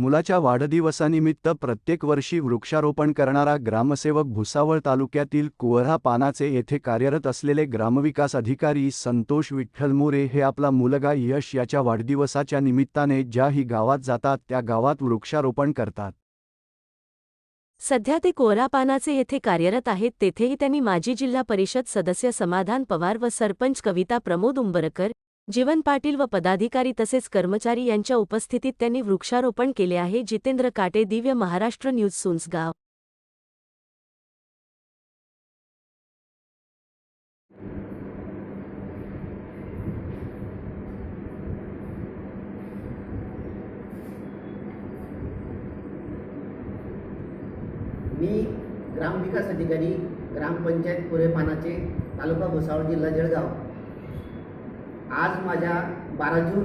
मुलाच्या वाढदिवसानिमित्त प्रत्येक वर्षी वृक्षारोपण करणारा ग्रामसेवक भुसावळ तालुक्यातील कुवरा पानाचे येथे कार्यरत असलेले ग्रामविकास अधिकारी संतोष विठ्ठल मोरे हे आपला मुलगा यश याच्या वाढदिवसाच्या निमित्ताने ज्याही गावात जातात त्या गावात वृक्षारोपण करतात. सध्या ते कोरापानाचे येथे कार्यरत आहेत तेथेही त्यांनी माजी जिल्हा परिषद सदस्य समाधान पवार व सरपंच कविता प्रमोद उंबरकर जीवन पाटील व पदाधिकारी तसेच कर्मचारी यांच्या उपस्थितीत त्यांनी वृक्षारोपण केले आहे. जितेंद्र काटे दिव्य महाराष्ट्र न्यूज सुंसगाव मी ग्रामविकास अधिकारी ग्रामपंचायत पुरेपानाचे तालुका भुसावळ जिल्हा जळगाव. आज माझ्या बारा जून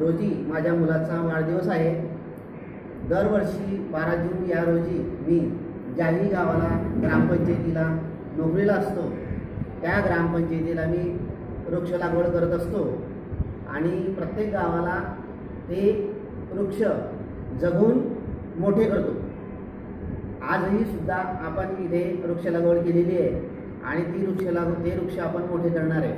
रोजी माझ्या मुलाचा वाढदिवस आहे. दरवर्षी बारा जून या रोजी मी ज्याही गावाला ग्रामपंचायतीला नोकरीला असतो त्या ग्रामपंचायतीला मी वृक्ष लागवड करत असतो. आणि प्रत्येक गावाला ते वृक्ष जगून मोठे करतो. आजही सुद्धा आपण इथे वृक्ष लागवड केलेली आहे आणि ती वृक्ष लागवड ते वृक्ष आपण मोठे करणार आहे.